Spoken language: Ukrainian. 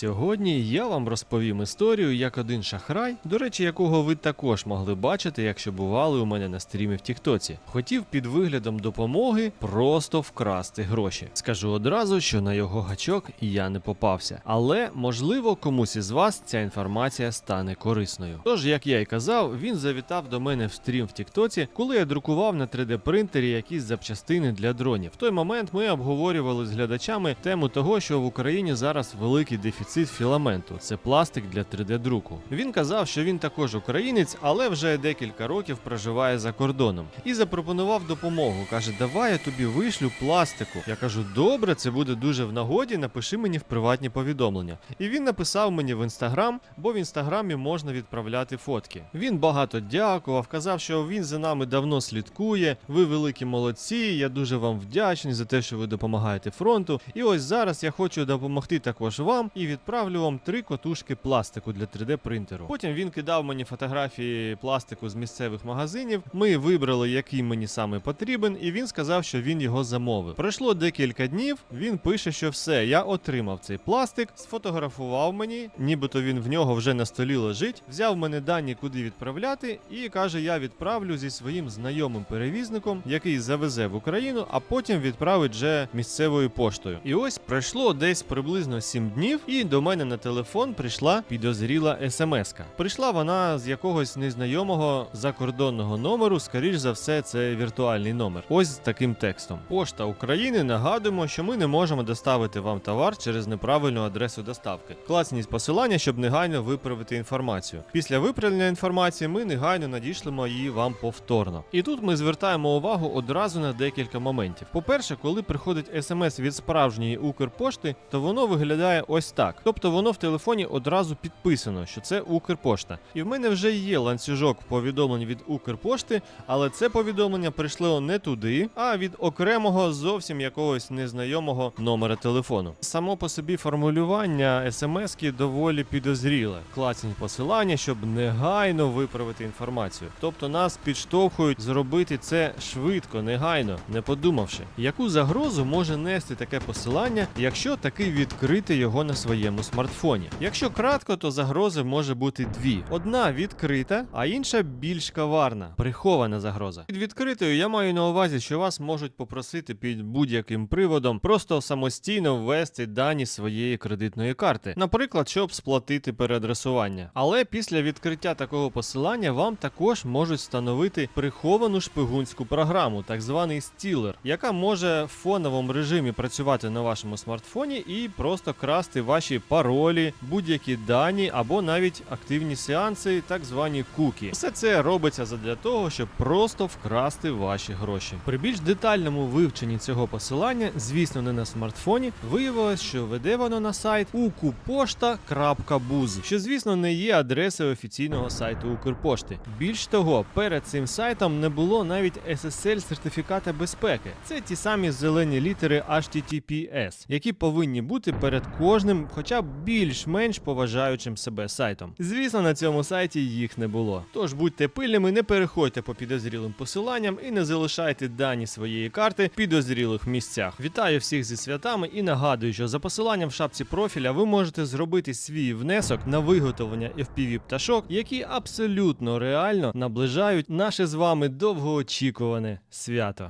Сьогодні я вам розповім історію, як один шахрай, до речі, якого ви також могли бачити, якщо бували у мене на стрімі в Тіктоці, хотів під виглядом допомоги просто вкрасти гроші. Скажу одразу, що на його гачок я не попався, але можливо комусь із вас ця інформація стане корисною. Тож, як я й казав, він завітав до мене в стрім в Тіктоці, коли я друкував на 3D принтері якісь запчастини для дронів. В той момент ми обговорювали з глядачами тему того, що в Україні зараз великий дефіцит філаменту. Це пластик для 3D друку. Він казав, що він також українець, але вже декілька років проживає за кордоном і запропонував допомогу. каже: Давай я тобі вишлю пластику. Я кажу, добре, це буде дуже в нагоді. Напиши мені в приватні повідомлення. І він написав мені в інстаграм, бо в інстаграмі можна відправляти фотки. Він багато дякував, казав, що він за нами давно слідкує. Ви великі молодці. Я дуже вам вдячний за те, що ви допомагаєте фронту. І ось зараз я хочу допомогти також вам і відправлю вам три котушки пластику для 3D принтеру. Потім він кидав мені фотографії пластику з місцевих магазинів. Ми вибрали, який мені саме потрібен, і він сказав, що він його замовив. Пройшло декілька днів. Він пише, що все, я отримав цей пластик, сфотографував мені, нібито він в нього вже на столі лежить. Взяв мене дані, куди відправляти, і каже: я відправлю зі своїм знайомим перевізником, який завезе в Україну, а потім відправить вже місцевою поштою. І ось пройшло десь приблизно 7 днів, і до мене на телефон прийшла підозріла смс-ка. Прийшла вона з якогось незнайомого закордонного номеру. Скоріш за все, це віртуальний номер. Ось з таким текстом. Пошта України нагадуємо, що ми не можемо доставити вам товар через неправильну адресу доставки. Класніть посилання, щоб негайно виправити інформацію. Після виправлення інформації ми негайно надішлемо її вам повторно. І тут ми звертаємо увагу одразу на декілька моментів. По-перше, коли приходить смс від справжньої Укрпошти, то воно виглядає ось так. Тобто воно в телефоні одразу підписано, що це Укрпошта. І в мене вже є ланцюжок повідомлень від Укрпошти, але це повідомлення прийшло не туди, а від окремого зовсім якогось незнайомого номера телефону. Само по собі формулювання смс-ки доволі підозріле. Класні посилання, щоб негайно виправити інформацію. Тобто нас підштовхують зробити це швидко, негайно, не подумавши, яку загрозу може нести таке посилання, якщо таки відкрити його на своєму смартфоні. Якщо кратко, то загрози може бути дві: одна відкрита, а інша більш коварна, прихована загроза. Під відкритою я маю на увазі, що вас можуть попросити під будь-яким приводом просто самостійно ввести дані своєї кредитної карти, наприклад, щоб сплатити переадресування. Але після відкриття такого посилання вам також можуть встановити приховану шпигунську програму, так званий стілер, яка може в фоновому режимі працювати на вашому смартфоні і просто красти ваші паролі, будь-які дані або навіть активні сеанси, так звані кукі. Все це робиться задля того, щоб просто вкрасти ваші гроші. При більш детальному вивченні цього посилання, звісно, не на смартфоні, виявилось, що веде воно на сайт ukupошта.buz, що звісно не є адресою офіційного сайту Укрпошти. Більш того, перед цим сайтом не було навіть SSL сертифіката безпеки. Це ті самі зелені літери HTTPS, які повинні бути перед кожним, хоча б більш-менш поважаючим себе сайтом. Звісно, на цьому сайті їх не було. Тож будьте пильними, не переходьте по підозрілим посиланням і не залишайте дані своєї карти в підозрілих місцях. Вітаю всіх зі святами і нагадую, що за посиланням в шапці профіля ви можете зробити свій внесок на виготовлення FPV пташок, які абсолютно реально наближають наше з вами довгоочікуване свято.